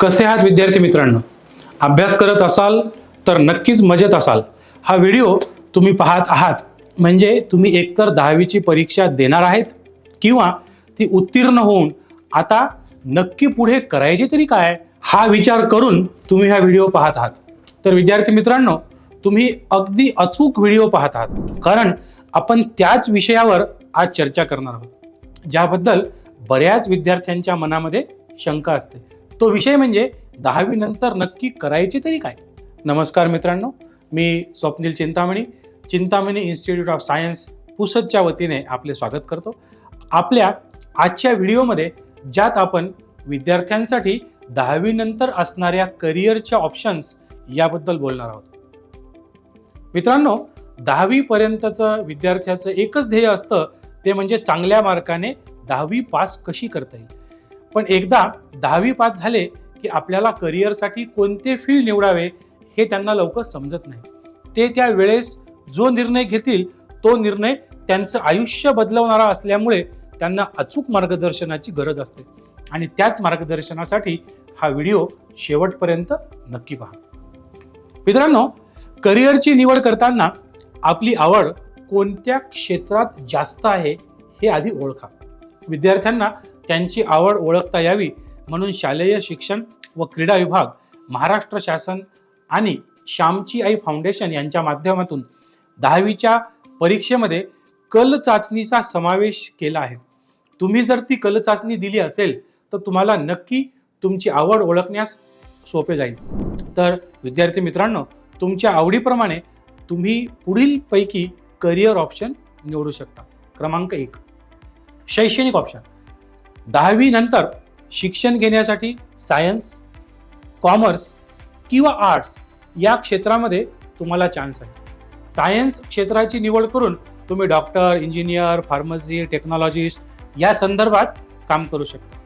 कसे आहात विद्यार्थी मित्रांनो? अभ्यास करत असाल तर नक्कीच मजेत असाल. हा व्हिडिओ तुम्ही पाहत आहात. म्हणजे तुम्ही एकतर दहावीची परीक्षा देणार आहेत किंवा ती उत्तीर्ण होऊन आता नक्की पुढे करायचे तरी काय हा विचार करून तुम्ही हा व्हिडिओ पाहत आहात. तर विद्यार्थी मित्रांनो तुम्ही अगदी अचूक व्हिडिओ पाहत आहात. कारण आपण त्याच विषयावर आज चर्चा करणार आहोत. ज्याबद्दल बऱ्याच विद्यार्थ्यांच्या मनामध्ये शंका असते. तो विषय म्हणजे दहावी नंतर नक्की करायचे तरी काय? नमस्कार मित्रांनो मी Swapnil Chintamani Chintamani institute of science पुसदच्या वतीने आपले स्वागत करतो. आपल्या आजच्या व्हिडिओमध्ये ज्यात आपण विद्यार्थ्यांसाठी दहावीनंतर असणाऱ्या करिअरच्या ऑप्शन्स याबद्दल बोलणार आहोत. मित्रांनो दहावीपर्यंतचं विद्यार्थ्याचं एकच ध्येय असतं ते म्हणजे चांगल्या मार्काने दहावी पास कशी करता येईल? पण एकदा दहावी पास झाले की आपल्याला करिअरसाठी कोणते फील्ड निवडावे हे त्यांना लवकर समजत नाही. ते त्या वेळेस जो निर्णय घेतील तो निर्णय त्यांचं आयुष्य बदलवणारा असल्यामुळे त्यांना अचूक मार्गदर्शनाची गरज असते. आणि त्याच मार्गदर्शनासाठी हा व्हिडिओ शेवटपर्यंत नक्की पहा. मित्रांनो करिअरची निवड करताना आपली आवड कोणत्या क्षेत्रात जास्त आहे हे आधी ओळखा. विद्यार्थ्यांना त्यांची आवड ओळखता यावी म्हणून शालेय शिक्षण व क्रीडा विभाग महाराष्ट्र शासन आणि श्यामची आई फाउंडेशन यांच्या माध्यमातून दहावीच्या परीक्षेमध्ये कल चाचणीचा समावेश केला आहे. तुम्ही जर ती कल चाचणी दिली असेल तर तुम्हाला नक्की तुमची आवड ओळखण्यास सोपे जाईल. तर विद्यार्थी मित्रांनो तुमच्या आवडीप्रमाणे तुम्ही पुढील पैकी करिअर ऑप्शन निवडू शकता. क्रमांक एक. शैक्षणिक ऑप्शन दहावी नंतर शिक्षण घेण्यासाठी सायन्स कॉमर्स किंवा आर्ट्स या क्षेत्रामध्ये तुम्हाला चान्स आहे. सायन्स क्षेत्राची निवड करून तुम्ही डॉक्टर इंजिनियर फार्मसी टेक्नॉलॉजिस्ट या संदर्भात काम करू शकता.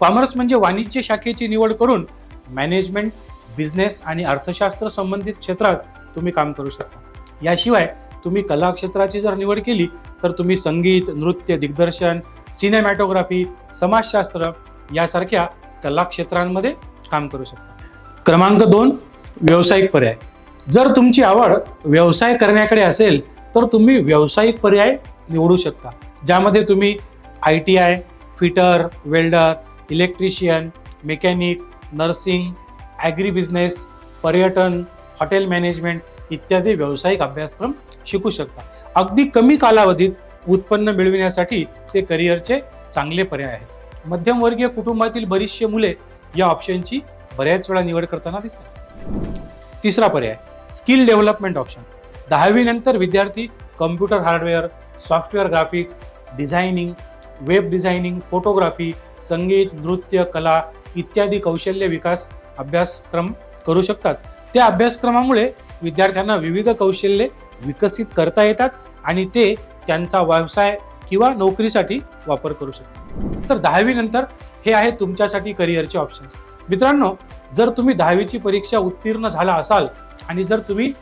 कॉमर्स म्हणजे वाणिज्य शाखेची निवड करून मॅनेजमेंट बिझनेस आणि अर्थशास्त्र संबंधित क्षेत्रात तुम्ही काम करू शकता. याशिवाय तुम्ही कला क्षेत्राची जर निवड केली तर तुम्ही संगीत नृत्य दिग्दर्शन सिनेमॅटोग्राफी समाजशास्त्र यासारख्या कला क्षेत्रांमध्ये काम करू शकता. क्रमांक दोन व्यावसायिक पर्याय. जर तुमची आवड व्यवसाय करण्याकडे असेल तर तुम्ही व्यावसायिक पर्याय निवडू शकता. ज्यामध्ये तुम्ही I T I fitter welder electrician mechanic nursing agri business पर्यटन हॉटेल मॅनेजमेंट इत्यादी व्यावसायिक अभ्यासक्रम शिकू शकता. अगदी कमी कालावधीत उत्पन्न मिळविण्यासाठी ते करिअरचे चांगले पर्याय आहेत. मध्यमवर्गीय कुटुंबातील बरीचशी मुले या ऑप्शनची बऱ्याच वेळा निवड करताना दिसतात. तिसरा पर्याय स्किल डेव्हलपमेंट ऑप्शन दहावीनंतर विद्यार्थी computer hardware software graphics designing web designing photography संगीत नृत्य कला इत्यादी कौशल्य विकास अभ्यासक्रम करू शकतात. त्या अभ्यासक्रमामुळे विद्यार्थ्यांना विविध कौशल्ये विकसित करता येतात आणि ते त्यांचा व्यवसाय किंवा नोकरीसाठी वापर करू शकतात. तर दहावीनंतर हे आहे तुमच्यासाठी करिअरचे ऑप्शन्स मित्रांनो जर तुम्ही दहावीची परीक्षा उत्तीर्ण झाला असाल आणि जर तुम्ही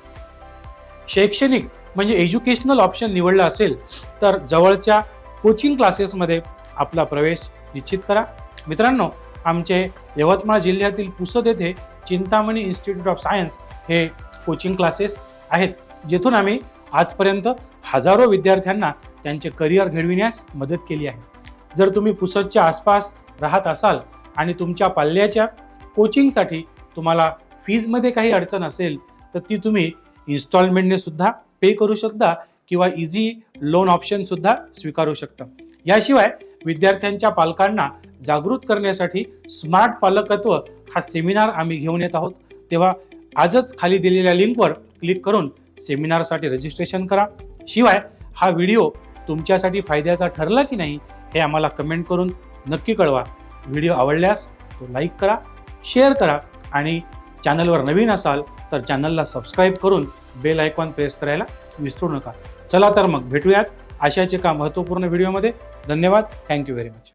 शैक्षणिक म्हणजे एज्युकेशनल ऑप्शन निवडला असेल तर जवळच्या कोचिंग क्लासेसमध्ये आपला प्रवेश निश्चित करा. मित्रांनो आमचे यवतमाळ जिल्ह्यातील पुसद येथे चिंतामणी इन्स्टिट्यूट ऑफ सायन्स हे कोचिंग क्लासेस आहेत जेथून आम्ही आजपर्यंत हजारो विद्यार्थ्यांना त्यांचे करिअर घडविण्यास मदत केली आहे. जर तुम्ही पुसदच्या आसपास राहत असाल आणि तुमच्या पाल्याच्या कोचिंगसाठी तुम्हाला फीजमध्ये काही अडचण असेल तर ती तुम्ही इन्स्टॉलमेंटने सुद्धा पे करू शकता किंवा इझी लोन ऑप्शनसुद्धा स्वीकारू शकता. याशिवाय विद्यार्थ्यांच्या पालकांना जागृत करण्यासाठी स्मार्ट पालकत्व हा सेमिनार आम्ही घेऊन येत आहोत. तेव्हा आजच खाली दिलेल्या लिंकवर क्लिक करून सेमिनारसाठी रजिस्ट्रेशन करा. शिवाय हा व्हिडिओ तुमच्यासाठी फायद्याचा ठरला की नाही हे आम्हाला कमेंट करून नक्की कळवा. व्हिडिओ आवडल्यास तो लाईक करा शेअर करा आणि चॅनलवर नवीन असाल तर चॅनलला सबस्क्राईब करून बेल आयकॉन प्रेस करायला विसरू नका. चला तर मग भेटूयात अशाच एका महत्त्वपूर्ण व्हिडिओमध्ये. धन्यवाद. Thank you very much.